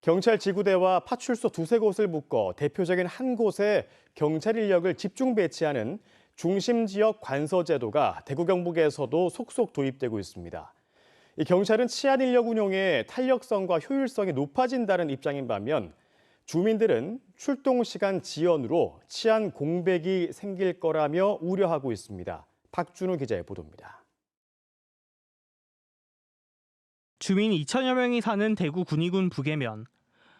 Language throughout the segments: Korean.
경찰 지구대와 파출소 두세 곳을 묶어 대표적인 한 곳에 경찰 인력을 집중 배치하는 중심 지역 관서 제도가 대구 경북에서도 속속 도입되고 있습니다. 이 경찰은 치안 인력 운용의 탄력성과 효율성이 높아진다는 입장인 반면 주민들은 출동 시간 지연으로 치안 공백이 생길 거라며 우려하고 있습니다. 박준우 기자의 보도입니다. 주민 2천여 명이 사는 대구 군위군 북해면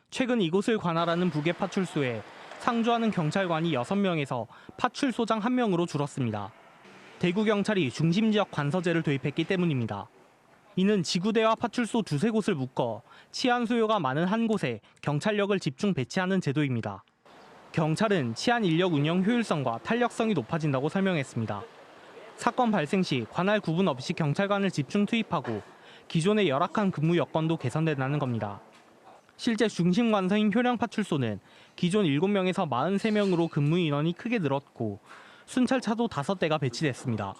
최근 이곳을 관할하는 북해 파출소에 상주하는 경찰관이 6명에서 파출소장 1명으로 줄었습니다. 대구 경찰이 중심 지역 관서제를 도입했기 때문입니다. 이는 지구대와 파출소 두세 곳을 묶어 치안 수요가 많은 한 곳에 경찰력을 집중 배치하는 제도입니다. 경찰은 치안 인력 운영 효율성과 탄력성이 높아진다고 설명했습니다. 사건 발생 시 관할 구분 없이 경찰관을 집중 투입하고 기존의 열악한 근무 여건도 개선된다는 겁니다. 실제 중심 관서인 효령 파출소는 기존 7명에서 43명으로 근무 인원이 크게 늘었고 순찰차도 5대가 배치됐습니다.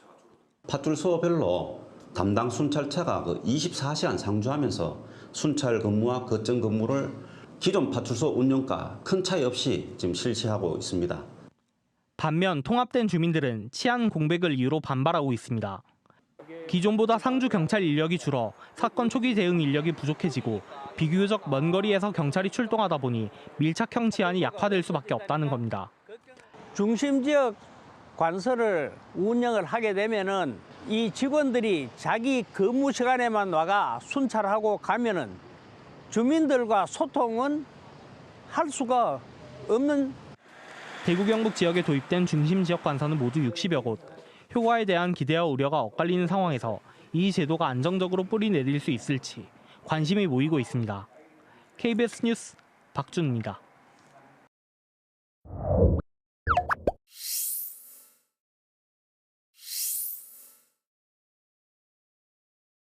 파출소별로 담당 순찰차가 그 24시간 상주하면서 순찰 근무와 거점 근무를 기존 파출소 운영과 큰 차이 없이 지금 실시하고 있습니다. 반면 통합된 주민들은 치안 공백을 이유로 반발하고 있습니다. 기존보다 상주 경찰 인력이 줄어 사건 초기 대응 인력이 부족해지고 비교적 먼 거리에서 경찰이 출동하다 보니 밀착형 치안이 약화될 수밖에 없다는 겁니다. 중심 지역 관서를 운영을 하게 되면은 이 직원들이 자기 근무 시간에만 와가 순찰하고 가면은 주민들과 소통은 할 수가 없는 대구 경북 지역에 도입된 중심 지역 관서는 모두 60여 곳. 효과에 대한 기대와 우려가 엇갈리는 상황에서 이 제도가 안정적으로 뿌리 내릴 수 있을지 관심이 모이고 있습니다. KBS 뉴스 박준입니다.